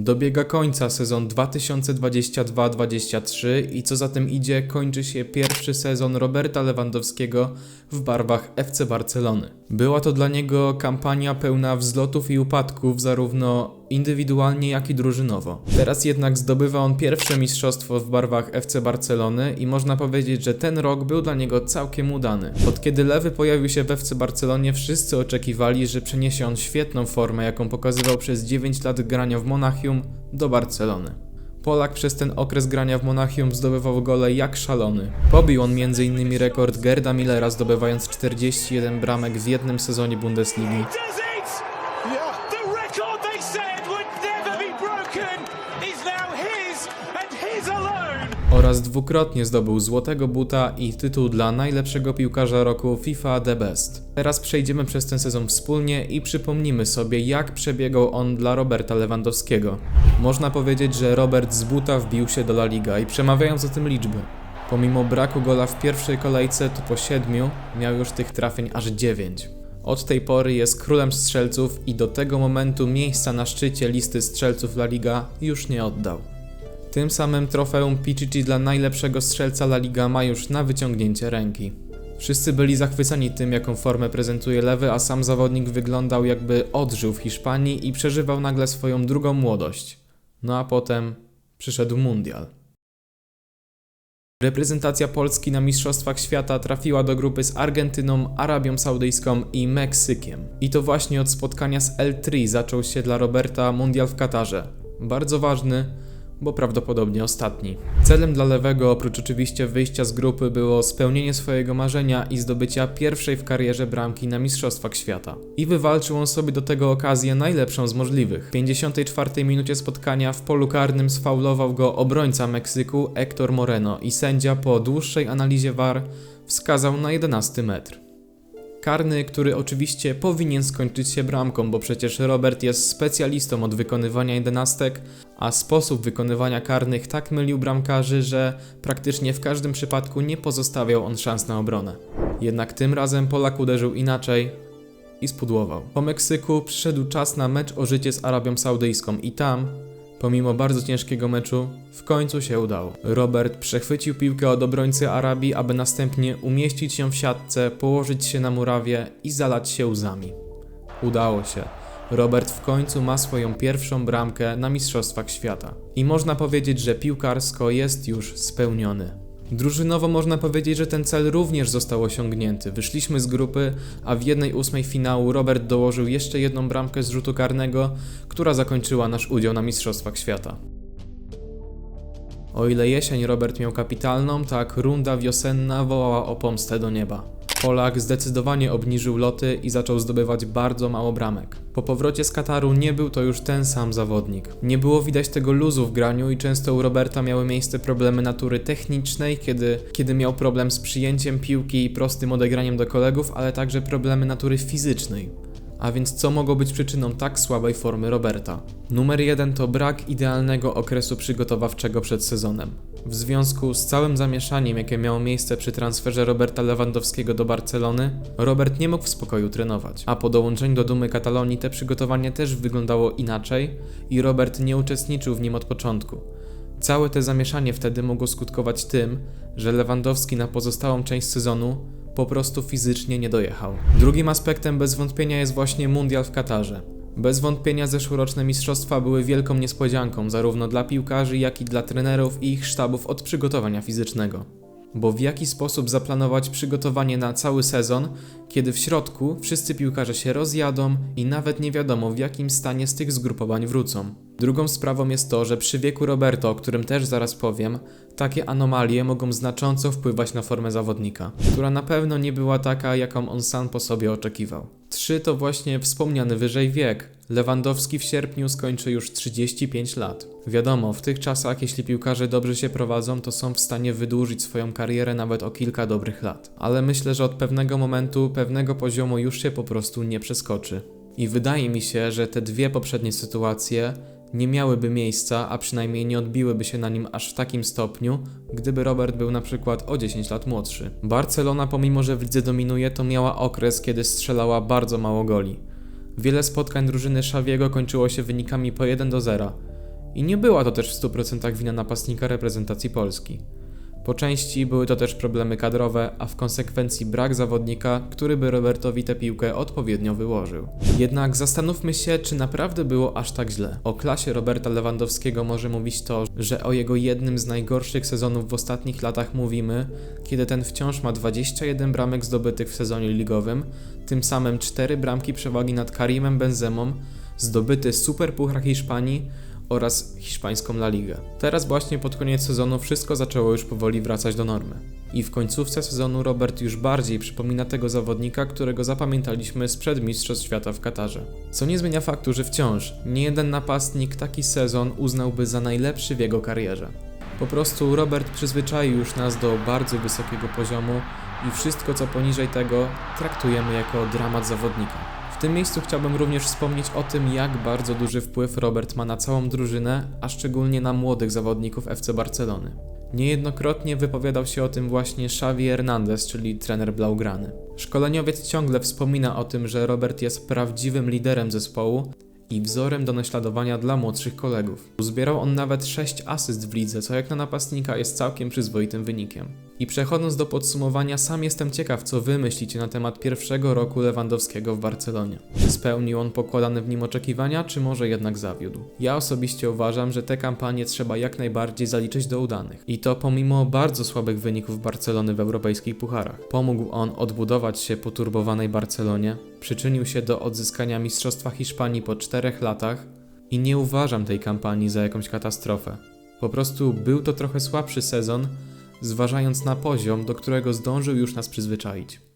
Dobiega końca sezon 2022-23 i co za tym idzie, kończy się pierwszy sezon Roberta Lewandowskiego w barwach FC Barcelony. Była to dla niego kampania pełna wzlotów i upadków, zarówno indywidualnie, jak i drużynowo. Teraz jednak zdobywa on pierwsze mistrzostwo w barwach FC Barcelony i można powiedzieć, że ten rok był dla niego całkiem udany. Od kiedy Lewy pojawił się w FC Barcelonie, wszyscy oczekiwali, że przeniesie on świetną formę, jaką pokazywał przez 9 lat grania w Monachium do Barcelony. Polak przez ten okres grania w Monachium zdobywał gole jak szalony. Pobił on m.in. rekord Gerda Millera zdobywając 41 bramek w jednym sezonie Bundesligi. Oraz dwukrotnie zdobył Złotego Buta i tytuł dla najlepszego piłkarza roku FIFA The Best. Teraz przejdziemy przez ten sezon wspólnie i przypomnimy sobie, jak przebiegał on dla Roberta Lewandowskiego. Można powiedzieć, że Robert z buta wbił się do La Liga i przemawiają za tym liczby. Pomimo braku gola w pierwszej kolejce, to po siedmiu miał już tych trafień aż dziewięć. Od tej pory jest królem strzelców i do tego momentu miejsca na szczycie listy strzelców La Liga już nie oddał. Tym samym trofeum Pichichi dla najlepszego strzelca La Liga ma już na wyciągnięcie ręki. Wszyscy byli zachwyceni tym, jaką formę prezentuje lewy, a sam zawodnik wyglądał jakby odżył w Hiszpanii i przeżywał nagle swoją drugą młodość. No a potem przyszedł mundial. Reprezentacja Polski na Mistrzostwach Świata trafiła do grupy z Argentyną, Arabią Saudyjską i Meksykiem. I to właśnie od spotkania z L3 zaczął się dla Roberta mundial w Katarze. Bardzo ważny, bo prawdopodobnie ostatni. Celem dla lewego, oprócz oczywiście wyjścia z grupy, było spełnienie swojego marzenia i zdobycia pierwszej w karierze bramki na Mistrzostwach Świata. I wywalczył on sobie do tego okazję najlepszą z możliwych. W 54 minucie spotkania w polu karnym sfaulował go obrońca Meksyku Hector Moreno i sędzia po dłuższej analizie VAR wskazał na 11 metr. Karny, który oczywiście powinien skończyć się bramką, bo przecież Robert jest specjalistą od wykonywania jedenastek, a sposób wykonywania karnych tak mylił bramkarzy, że praktycznie w każdym przypadku nie pozostawiał on szans na obronę. Jednak tym razem Polak uderzył inaczej i spudłował. Po Meksyku przyszedł czas na mecz o życie z Arabią Saudyjską i tam, pomimo bardzo ciężkiego meczu, w końcu się udało. Robert przechwycił piłkę od obrońcy Arabii, aby następnie umieścić ją w siatce, położyć się na murawie i zalać się łzami. Udało się. Robert w końcu ma swoją pierwszą bramkę na Mistrzostwach Świata. I można powiedzieć, że piłkarsko jest już spełniony. Drużynowo można powiedzieć, że ten cel również został osiągnięty. Wyszliśmy z grupy, a w jednej ósmej finału Robert dołożył jeszcze jedną bramkę z rzutu karnego, która zakończyła nasz udział na Mistrzostwach Świata. O ile jesień Robert miał kapitalną, tak runda wiosenna wołała o pomstę do nieba. Polak zdecydowanie obniżył loty i zaczął zdobywać bardzo mało bramek. Po powrocie z Kataru nie był to już ten sam zawodnik. Nie było widać tego luzu w graniu i często u Roberta miały miejsce problemy natury technicznej, kiedy, kiedy miał problem z przyjęciem piłki i prostym odegraniem do kolegów, ale także problemy natury fizycznej. A więc co mogło być przyczyną tak słabej formy Roberta? Numer jeden to brak idealnego okresu przygotowawczego przed sezonem. W związku z całym zamieszaniem, jakie miało miejsce przy transferze Roberta Lewandowskiego do Barcelony, Robert nie mógł w spokoju trenować. A po dołączeniu do Dumy Katalonii te przygotowanie też wyglądało inaczej i Robert nie uczestniczył w nim od początku. Całe te zamieszanie wtedy mogło skutkować tym, że Lewandowski na pozostałą część sezonu po prostu fizycznie nie dojechał. Drugim aspektem bez wątpienia jest właśnie mundial w Katarze. Bez wątpienia zeszłoroczne mistrzostwa były wielką niespodzianką zarówno dla piłkarzy, jak i dla trenerów i ich sztabów od przygotowania fizycznego. Bo w jaki sposób zaplanować przygotowanie na cały sezon, kiedy w środku wszyscy piłkarze się rozjadą i nawet nie wiadomo w jakim stanie z tych zgrupowań wrócą. Drugą sprawą jest to, że przy wieku Roberto, o którym też zaraz powiem, takie anomalie mogą znacząco wpływać na formę zawodnika, która na pewno nie była taka, jaką on sam po sobie oczekiwał. 3 to właśnie wspomniany wyżej wiek. Lewandowski w sierpniu skończy już 35 lat. Wiadomo, w tych czasach, jeśli piłkarze dobrze się prowadzą, to są w stanie wydłużyć swoją karierę nawet o kilka dobrych lat. Ale myślę, że od pewnego momentu, pewnego poziomu już się po prostu nie przeskoczy. I wydaje mi się, że te dwie poprzednie sytuacje nie miałyby miejsca, a przynajmniej nie odbiłyby się na nim aż w takim stopniu, gdyby Robert był na przykład o 10 lat młodszy. Barcelona, pomimo że w lidze dominuje, to miała okres, kiedy strzelała bardzo mało goli. Wiele spotkań drużyny Xaviego kończyło się wynikami po 1 do 0. I nie była to też w 100% wina napastnika reprezentacji Polski. Po części były to też problemy kadrowe, a w konsekwencji brak zawodnika, który by Robertowi tę piłkę odpowiednio wyłożył. Jednak zastanówmy się, czy naprawdę było aż tak źle. O klasie Roberta Lewandowskiego może mówić to, że o jego jednym z najgorszych sezonów w ostatnich latach mówimy, kiedy ten wciąż ma 21 bramek zdobytych w sezonie ligowym, tym samym 4 bramki przewagi nad Karimem Benzemą, zdobyty Superpuchar Hiszpanii, oraz hiszpańską La Ligę. Teraz właśnie pod koniec sezonu wszystko zaczęło już powoli wracać do normy. I w końcówce sezonu Robert już bardziej przypomina tego zawodnika, którego zapamiętaliśmy sprzed Mistrzostw Świata w Katarze. Co nie zmienia faktu, że wciąż nie jeden napastnik taki sezon uznałby za najlepszy w jego karierze. Po prostu Robert przyzwyczaił już nas do bardzo wysokiego poziomu i wszystko co poniżej tego traktujemy jako dramat zawodnika. W tym miejscu chciałbym również wspomnieć o tym, jak bardzo duży wpływ Robert ma na całą drużynę, a szczególnie na młodych zawodników FC Barcelony. Niejednokrotnie wypowiadał się o tym właśnie Xavi Hernandez, czyli trener Blaugrany. Szkoleniowiec ciągle wspomina o tym, że Robert jest prawdziwym liderem zespołu i wzorem do naśladowania dla młodszych kolegów. Uzbierał on nawet 6 asyst w lidze, co jak na napastnika jest całkiem przyzwoitym wynikiem. I przechodząc do podsumowania, sam jestem ciekaw, co wy myślicie na temat pierwszego roku Lewandowskiego w Barcelonie. Spełnił on pokładane w nim oczekiwania, czy może jednak zawiódł? Ja osobiście uważam, że te kampanie trzeba jak najbardziej zaliczyć do udanych. I to pomimo bardzo słabych wyników Barcelony w europejskich pucharach. Pomógł on odbudować się po turbowanej Barcelonie, przyczynił się do odzyskania Mistrzostwa Hiszpanii po czterech latach i nie uważam tej kampanii za jakąś katastrofę. Po prostu był to trochę słabszy sezon, zważając na poziom, do którego zdążył już nas przyzwyczaić.